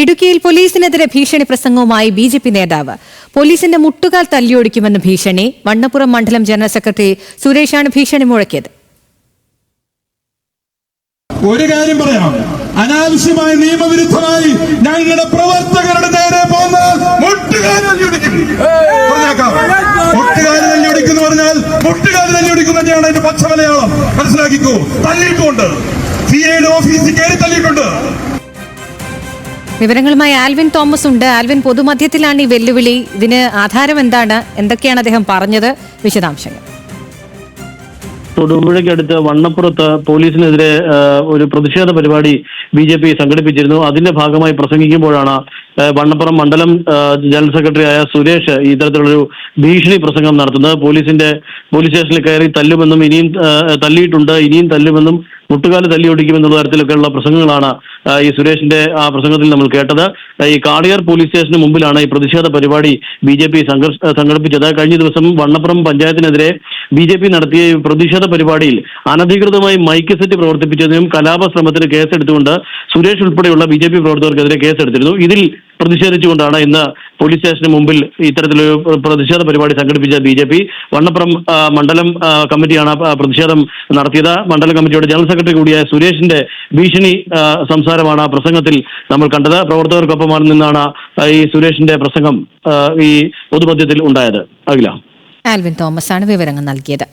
ഇടുക്കിയിൽ പോലീസിനെതിരെ ഭീഷണി പ്രസംഗവുമായി B J P നേതാവ്. പോലീസിന്റെ മുട്ടുകാൽ തല്ലിയൊടിക്കുമെന്ന് ഭീഷണി. വണ്ണപ്പുറം മണ്ഡലം ജനറൽ സെക്രട്ടറി സുരേഷാണ് ഭീഷണി മുഴക്കിയത്. ഒരു കാര്യം പറയാം. അനാവശ്യമായി നിയമവിരുദ്ധമായി ഞങ്ങളുടെ പ്രവർത്തകരുടെ നേരെ പോകുന്ന എന്ന് പറഞ്ഞാൽ മുട്ടുകാരി തന്നെയാണ് അതിന്റെ പച്ച മലയാളം. മനസ്സിലാക്കിക്കോ. തല്ലിയിട്ടുണ്ട്. സി ഐയുടെ ഓഫീസിൽ കയറി തല്ലിയിട്ടുണ്ട്. വിവരങ്ങളുമായി ആൽവിൻ തോമസ് ഉണ്ട്. ആൽവിൻ പൊതുമധ്യത്തിലാണ് ഈ വെല്ലുവിളി. ഇതിന് ആധാരം എന്താണ്? എന്തൊക്കെയാണ് അദ്ദേഹം പറഞ്ഞത്? വിശദാംശങ്ങൾ. തൊടുപുഴയ്ക്കടുത്ത് വണ്ണപ്പുറത്ത് പോലീസിനെതിരെ ഒരു പ്രതിഷേധ പരിപാടി ബി ജെ പി സംഘടിപ്പിച്ചിരുന്നു. അതിന്റെ ഭാഗമായി പ്രസംഗിക്കുമ്പോഴാണ് വണ്ണപ്പുറം മണ്ഡലം ജനറൽ സെക്രട്ടറി ആയ സുരേഷ് ഇത്തരത്തിലുള്ളൊരു ഭീഷണി പ്രസംഗം നടത്തുന്നത്. പോലീസിന്റെ പോലീസ് സ്റ്റേഷനിൽ കയറി തല്ലുമെന്നും ഇനിയും തല്ലിയിട്ടുണ്ട്. ഇനിയും തല്ലുമെന്നും മുട്ടുകാൽ തല്ലിയൊടിക്കുമെന്നുള്ള തരത്തിലൊക്കെയുള്ള പ്രസംഗങ്ങളാണ് ഈ സുരേഷിന്റെ ആ പ്രസംഗത്തിൽ നമ്മൾ കേട്ടത്. ഈ കാളിയാർ പോലീസ് സ്റ്റേഷന് മുമ്പിലാണ് ഈ പ്രതിഷേധ പരിപാടി ബി ജെ പി സംഘടിപ്പിച്ചത്. കഴിഞ്ഞ ദിവസം വണ്ണപ്പുറം പഞ്ചായത്തിനെതിരെ ബി ജെ പി നടത്തിയ പ്രതിഷേധ പരിപാടിയിൽ അനധികൃതമായി മൈക്ക് സെറ്റ് പ്രവർത്തിപ്പിച്ചതിനും കലാപ ശ്രമത്തിന് കേസെടുത്തുകൊണ്ട് സുരേഷ് ഉൾപ്പെടെയുള്ള ബി ജെ പി പ്രവർത്തകർക്കെതിരെ കേസെടുത്തിരുന്നു. ഇതിൽ പ്രതിഷേധിച്ചുകൊണ്ടാണ് ഇന്ന് പോലീസ് സ്റ്റേഷന് മുമ്പിൽ ഇത്തരത്തിലൊരു പ്രതിഷേധ പരിപാടി സംഘടിപ്പിച്ച ബി ജെ പി. വണ്ണപ്പുറം മണ്ഡലം കമ്മിറ്റിയാണ് പ്രതിഷേധം നടത്തിയത്. മണ്ഡലം കമ്മിറ്റിയുടെ ജനറൽ സെക്രട്ടറി കൂടിയായ സുരേഷിന്റെ ഭീഷണി ആ, സംസാരമാണ്. ആ പ്രസംഗത്തിൽ നമ്മൾ കണ്ടത് പ്രവർത്തകർക്കൊപ്പം നിന്നാണ് ഈ സുരേഷിന്റെ പ്രസംഗം ഈ പൊതുമധ്യത്തിൽ ഉണ്ടായത്. ആൽവിൻ തോമസ് ആണ് വിവരങ്ങൾ നൽകിയത്.